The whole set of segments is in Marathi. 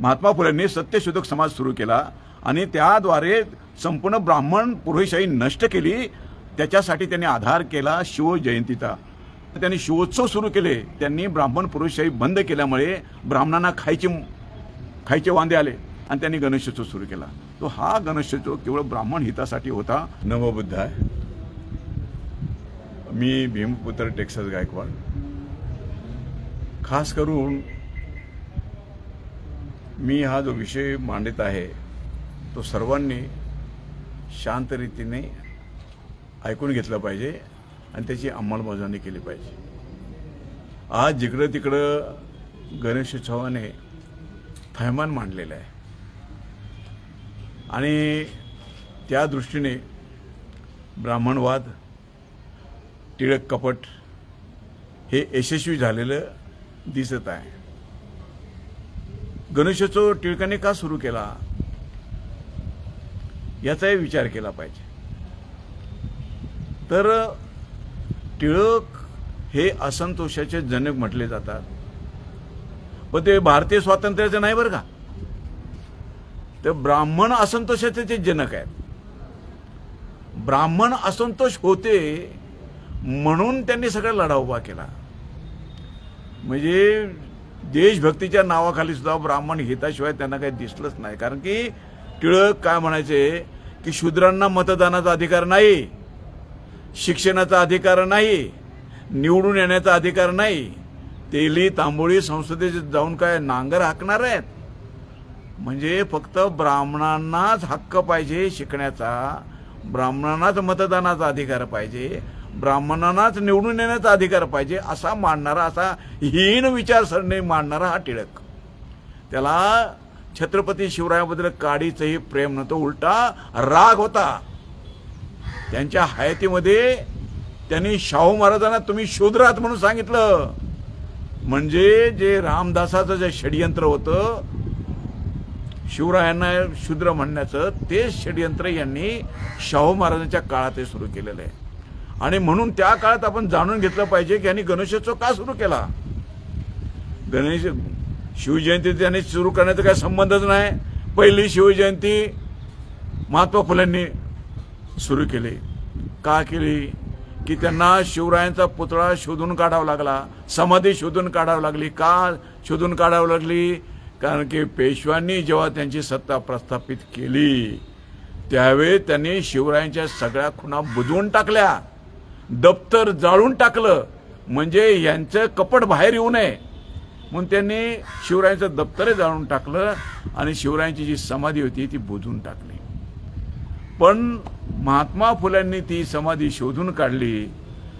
महात्मा फुलेंनी सत्यशोधक समाज सुरू केला आणि त्याद्वारे संपूर्ण ब्राह्मण पुरोहितशाही नष्ट केली. त्याच्यासाठी त्यांनी आधार केला शिवजयंतीचा त्यांनी शिवोत्सव सुरू केले. त्यांनी ब्राह्मण पुरुषशाही बंद केल्यामुळे ब्राह्मणांना खायचे खायचे वांदे आले आणि त्यांनी गणेशोत्सव सुरू केला. तो हा गणेशोत्सव केवळ ब्राह्मण हितासाठी होता. नवबुद्ध आहे मी भीमपुत्र टेक्सास गायकवाड. खास करून मी हा जो विषय मांडत आहे तो सर्वांनी शांत रीतीने ऐकून घेतला पाहिजे आणि त्याची अंमलबजावणी केली पाहिजे. आज जिकडं तिकडं गणेशोत्सवाने थैमान मांडलेलं आहे. आणि त्या दृष्टीने ब्राह्मणवाद टिळक कपट हे यशस्वी झालेलं दिसत आहे. गणेशोत्सव टिळकाने का सुरू केला? याचाही विचार केला पाहिजे. तर टिळक हे असंतोषाचे जनक म्हटले जातात. पण ते भारतीय स्वातंत्र्याचे नाही बरं का? तर ब्राह्मण असंतोषाचे ते जनक आहेत. ब्राह्मण असंतोष होते म्हणून त्यांनी सगळा लढा उभा केला. म्हणजे देशभक्तीच्या नावाखाली सुद्धा ब्राह्मण हिताशिवाय त्यांना काही दिसलंच नाही. कारण की टिळक काय म्हणायचे? की शूद्रांना मतदानाचा अधिकार नाही शिक्षणाचा अधिकार नाही निवडून येण्याचा अधिकार नाही. तेली तांबोळी संसदेत जाऊन काय नांगर हाकणार आहेत? म्हणजे फक्त ब्राह्मणांनाच हक्क पाहिजे शिकण्याचा ब्राह्मणांनाच मतदानाचा अधिकार पाहिजे. ब्राह्मणांनाच निवडून येण्याचा अधिकार पाहिजे असा मांडणारा असा हीन विचारसरणी मांडणारा हा टिळक. त्याला छत्रपती शिवरायाबद्दल काडीचंही प्रेम नव्हतं उलटा राग होता. त्यांच्या हयातीमध्ये त्यांनी शाहू महाराजांना तुम्ही शूद्र आहात म्हणून सांगितलं. म्हणजे जे रामदासाचं जे षडयंत्र होतं शिवरायांना शूद्र म्हणण्याचं तेच षडयंत्र यांनी शाहू महाराजांच्या काळात सुरू केलेलं आहे. आणि म्हणून त्या काळात आपण जाणून घेतलं पाहिजे की यांनी गणेशोत्सव का सुरू केला? गणेश शिवजयंती त्यांनी सुरू करण्याचा काही संबंधच नाही. पहिली शिवजयंती महात्मा फुल्यांनी सुरू केली. का केली? की त्यांना शिवरायांचा पुतळा शोधून काढावा लागला समाधी शोधून काढावी लागली. का शोधून काढावी लागली? कारण की पेशव्यांनी जेव्हा त्यांची सत्ता प्रस्थापित केली त्यावेळी त्यांनी शिवरायांच्या सगळ्या खुणा बुजवून टाकल्या. दप्तर जाळून टाकलं. म्हणजे यांचं कपट बाहेर येऊ नये. म्हणून त्यांनी शिवरायांचं दप्तरही जाळून टाकलं आणि शिवरायांची जी समाधी होती ती बुजून टाकली. पण महात्मा फुल्यांनी ती समाधी शोधून काढली.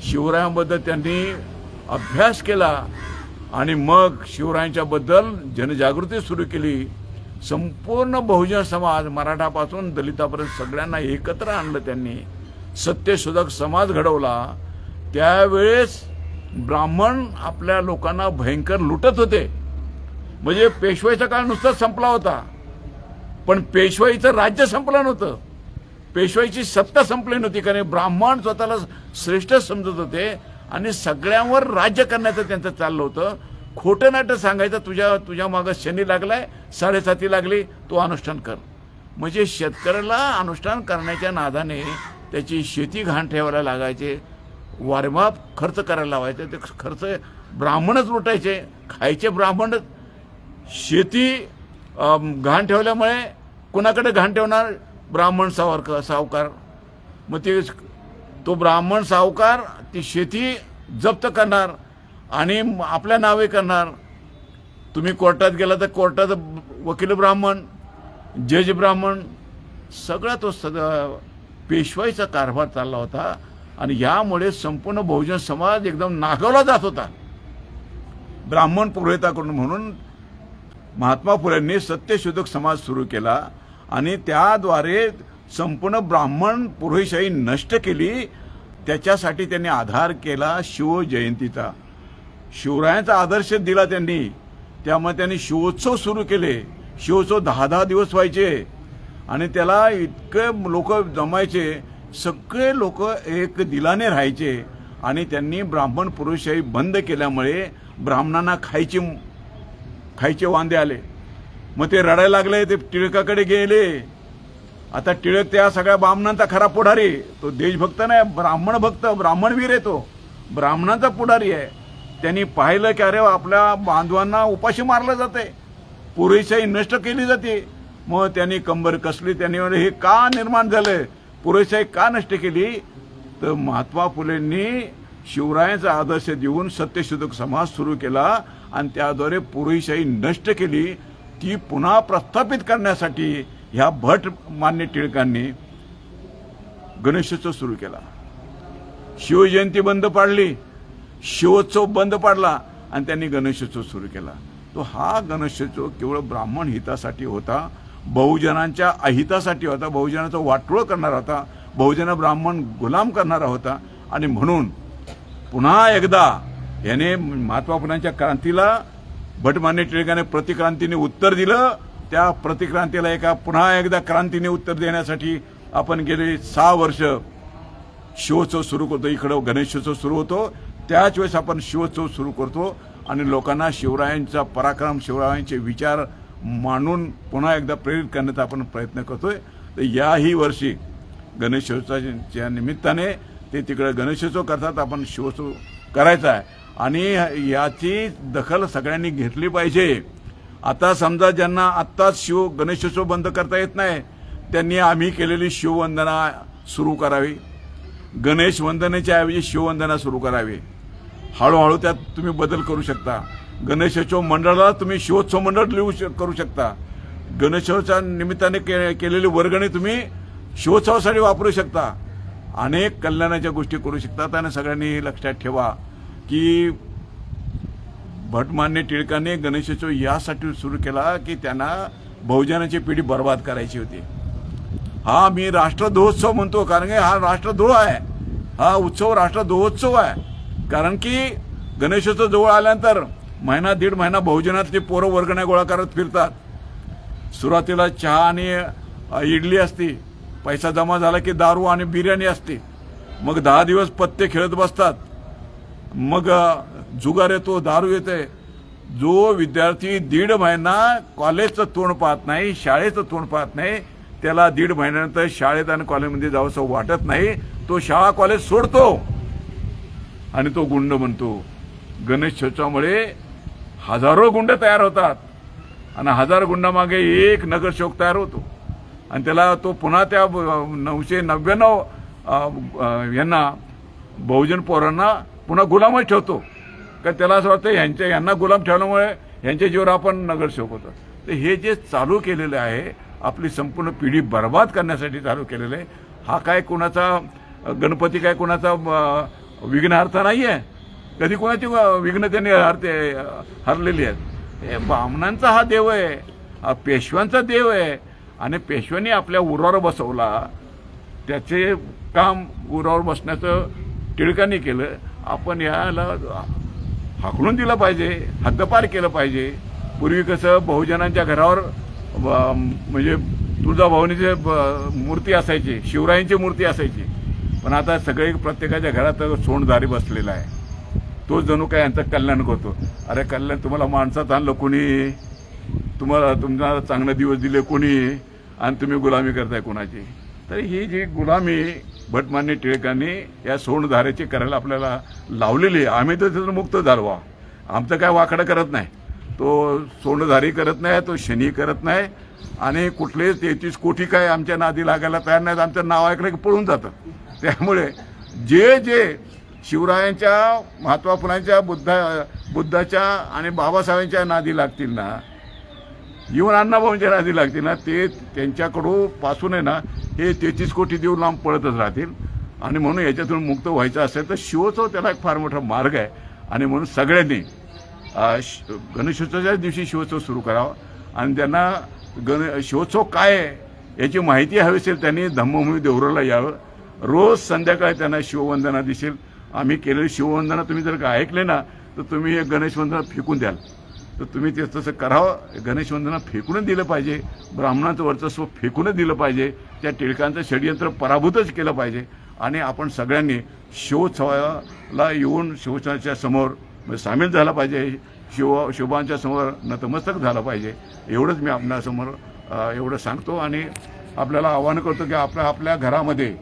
शिवरायांबद्दल त्यांनी अभ्यास केला आणि मग शिवरायांच्याबद्दल जनजागृती सुरू केली. संपूर्ण बहुजन समाज मराठापासून दलितापर्यंत सगळ्यांना एकत्र आणलं त्यांनी. सत्यशोधक समाज घडवला त्यावेळेस ब्राह्मण आपल्या लोकांना भयंकर लुटत होते. म्हणजे पेशवाईचा काळ नुसताच संपला होता. पण पेशवाईचं राज्य संपलं नव्हतं. पेशवाईची सत्ता संपली नव्हती कारण ब्राह्मण स्वतःला श्रेष्ठ समजत होते आणि सगळ्यांवर राज्य करण्याचं त्यांचं चाललं होतं. खोटं नाटं सांगायचं तुझ्या तुझ्या मागं शनी लागलाय साडेसाती लागली तो अनुष्ठान कर. म्हणजे शेतकऱ्याला अनुष्ठान करण्याच्या नादाने त्याची शेती घाण ठेवायला लागायचे. वारमाप खर्च करायला लावायचे. ते खर्च ब्राह्मणच लुटायचे. खायचे ब्राह्मणच शेती घाण ठेवल्यामुळे कुणाकडे घाण ठेवणार? ब्राह्मण सावरकर सावकार. मग ते तो ब्राह्मण सावकार ती शेती जप्त करणार आणि आपल्या नावे करणार. तुम्ही कोर्टात गेला तर कोर्टात वकील ब्राह्मण जज ब्राह्मण सगळा तो सगळं पेशवाईचा कारभार चालला होता आणि यामुळे संपूर्ण बहुजन समाज एकदम नागवला जात होता. ब्राह्मण पुरोहिताकडून म्हणून महात्मा फुलेंनी सत्यशोधक समाज सुरू केला आणि त्याद्वारे संपूर्ण ब्राह्मण पुरोहितशाही नष्ट केली. त्याच्यासाठी त्यांनी आधार केला शिवजयंतीचा शिवरायांचा आदर्श दिला त्यांनी. त्यामुळे त्यांनी शिवोत्सव सुरू केले. शिवोत्सव दहा दहा दिवस व्हायचे. आणि त्याला इतके लोक जमायचे सगळे लोक एक दिलाने राहायचे आणि त्यांनी ब्राह्मण पुरुषशाही बंद केल्यामुळे ब्राह्मणांना खायचे खायचे वांदे आले. मग ते रडायला लागले ते टिळकाकडे गेले. आता टिळक त्या सगळ्या ब्राह्मणांचा खरा पुढारी तो देशभक्त नाही ब्राह्मण भक्त ब्राह्मणवीर आहे तो. ब्राह्मणांचा पुढारी आहे. त्यांनी पाहिलं की अरे आपल्या बांधवांना उपाशी मारलं जाते पुरेशाही नष्ट केली जाते. मग त्यांनी कंबर कसली त्यांनी हे का निर्माण झालं पुरेशाही का नष्ट केली? तर महात्मा फुलेंनी शिवरायांचा आदर्श देऊन सत्यशोधक समाज सुरू केला आणि त्याद्वारे पुरेशाही नष्ट केली. ती पुन्हा प्रस्थापित करण्यासाठी ह्या भट मान्य टिळकांनी गणेशोत्सव सुरू केला. शिवजयंती बंद पाडली शिवोत्सव बंद पाडला आणि त्यांनी गणेशोत्सव सुरू केला. तो हा गणेशोत्सव केवळ ब्राह्मण हितासाठी होता. बहुजनांच्या अहितासाठी होता बहुजनाचं वाटोळ करणारा होता बहुजन ब्राह्मण गुलाम करणारा होता. आणि म्हणून पुन्हा एकदा याने महात्मा फुलांच्या क्रांतीला भटमान्य टिळकाने प्रतिक्रांतीने उत्तर दिलं. त्या प्रतिक्रांतीला एका पुन्हा एकदा क्रांतीने उत्तर देण्यासाठी आपण गेले सहा वर्ष शिवोत्सव सुरू करतो. इकडं गणेशोत्सव सुरू होतो. त्याच वेळेस आपण शिवोत्सव सुरू करतो. आणि लोकांना शिवरायांचा पराक्रम शिवरायांचे विचार मानून पुन्हा एकदा प्रेरित करण्याचा आपण प्रयत्न करतोय. तर याही वर्षी गणेशोत्सवाच्या निमित्ताने ते तिकडे गणेशोत्सव करतात आपण शिवोत्सव करायचा आहे. आणि याची दखल सगळ्यांनी घेतली पाहिजे. आता समजा ज्यांना आत्ताच शिव गणेशोत्सव बंद करता येत नाही त्यांनी आम्ही केलेली शिववंदना सुरू करावी. गणेश वंदनेच्या ऐवजी शिववंदना सुरू करावी. हळूहळू त्यात तुम्ही बदल करू शकता. गणेशोत्सव मंडळाला तुम्ही शिवोत्सव मंडळ लिहू श करू शकता. गणेशोत्सवाच्या निमित्ताने के- केलेली वर्गणी तुम्ही शिवोत्सवासाठी वापरू शकता. अनेक कल्याणाच्या गोष्टी करू शकतात आणि सगळ्यांनी लक्षात ठेवा की भटमान्य टिळकांनी गणेशोत्सव यासाठी सुरू केला की त्यांना बहुजनाची पिढी बर्बाद करायची होती. हा मी राष्ट्रध्वजोत्सव म्हणतो कारण की हा राष्ट्रद्रोह आहे. हा उत्सव राष्ट्रध्वजोत्सव आहे. कारण की गणेशोत्सव जवळ आल्यानंतर महिना दीड महिना बहुजनातली पोरं वर्गण्या गोळा करत फिरतात. सुरुवातीला चहा आणि इडली असती. पैसा जमा झाला की दारू आणि बिर्याणी असते. मग दहा दिवस पत्ते खेळत बसतात. मग जुगार येतो दारू येते. जो विद्यार्थी दीड महिना कॉलेजचं तोंड पाहत नाही शाळेचं तोंड पाहत नाही त्याला दीड महिन्यानंतर शाळेत आणि कॉलेजमध्ये जावंसं वाटत नाही तो शाळा कॉलेज सोडतो. आणि तो गुंड म्हणतो गणेशोत्सवामुळे हजारो गुंड तयार होतात. आणि हजार गुंडामागे एक नगरसेवक तयार होतो. आणि त्याला तो पुन्हा त्या नऊशे नव्याण्णव यांना बहुजन पोरांना पुन्हा गुलामच ठेवतो. का त्याला असं वाटतं यांच्या यांना गुलाम ठेवल्यामुळे यांच्या जीवर आपण नगरसेवक होतो. तर हे जे चालू केलेलं आहे आपली संपूर्ण पिढी बर्बाद करण्यासाठी चालू केलेलं आहे हा काय कोणाचा गणपती काय कोणाचा अ, विघ्नहर्थ नाही आहे कधी कोणाची विघ्न त्यांनी हरते हरलेली आहेत. ब्राह्मणांचा हा देव आहे हा पेशव्यांचा देव आहे. आणि पेशव्यांनी आपल्या उरावर बसवला. त्याचे काम उरावर बसण्याचं टिळकांनी केलं. आपण याला हाकलून दिलं पाहिजे हद्दपार केलं पाहिजे. पूर्वी कसं बहुजनांच्या घरावर ब- म्हणजे तुळजाभवानीचे ब- मूर्ती असायची शिवरायांची मूर्ती असायची. पण आता सगळे प्रत्येकाच्या घरात सोंडधारी बसलेला आहे. तो जणू काय यांचं कल्याण करतो. अरे कल्याण तुम्हाला माणसात आणलं कोणी? तुम्हाला तुमचा चांगले दिवस दिले कोणी? आणि तुम्ही गुलामी करताय कोणाची? तर ही जी गुलामी भटमान्य टिळकांनी या सोनधारेची करायला आपल्याला लावलेली आहे. आम्ही तर त्यातून मुक्त झालो आमचं काय वाकडं करत नाही. तो सोंडधारी करत नाही तो शनी करत नाही. आणि कुठलेच तेहतीस कोटी काय आमच्या नादी लागायला तयार नाहीत. आमचं नाव ऐकलं की पळून जातं त्यामुळे जे जे शिवरायांच्या महात्मा फुलांच्या बुद्धा बुद्धाच्या आणि बाबासाहेबांच्या नादी लागतील ना? येऊन अण्णाभाऊंच्या नादी लागतील ना? ते त्यांच्याकडून पासून आहे ना हे तेहतीस कोटी देऊन लांब पळतच राहतील. आणि म्हणून याच्यातून मुक्त व्हायचं असेल तर शिवोत्सव त्याला एक फार मोठा मार्ग आहे. आणि म्हणून सगळ्यांनी गणेशोत्सवाच्याच दिवशी शिवोत्सव सुरू करावा. आणि त्यांना गण शिवोत्सव काय आहे याची माहिती हवी असेल त्यांनी धम्मभूमी देवराला यावं. रोज संध्याकाळी त्यांना शिववंदना दिसेल. आम्ही केलेली शिववंदना तुम्ही जर का ऐकले ना तर तुम्ही हे गणेशवंदना फेकून द्याल. तर तुम्ही ते तसं करावं. गणेशवंदना फेकूनच दिलं पाहिजे. ब्राह्मणाचं वर्चस्व फेकूनच दिलं पाहिजे. त्या टिळकांचं षडयंत्र पराभूतच केलं पाहिजे. आणि आपण सगळ्यांनी शिवोत्सवाला येऊन शिवोत्सवाच्या समोर म्हणजे सामील झाला पाहिजे. शिव शिवबांच्या समोर नतमस्तक झालं पाहिजे. एवढंच मी आपल्यासमोर एवढं सांगतो. आणि आपल्याला आवाहन करतो की आपल्या आपल्या घरामध्ये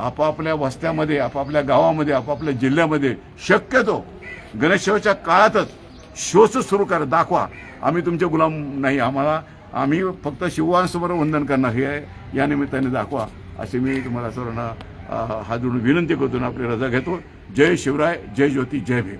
आपापल्या वस्त्यामध्ये आपापल्या गावामध्ये आपापल्या जिल्ह्यामध्ये शक्यतो गणेशोत्सवाच्या काळातच शोच सुरू करा दाखवा. आम्ही तुमचे गुलाम नाही आम्हाला आम्ही फक्त शिवांसमोर वंदन करणार हे या निमित्ताने दाखवा असे मी तुम्हाला सर्वांना हा हात जोडून विनंती करतो आणि आपली रजा घेतो. जय शिवराय जय ज्योती जय भीम.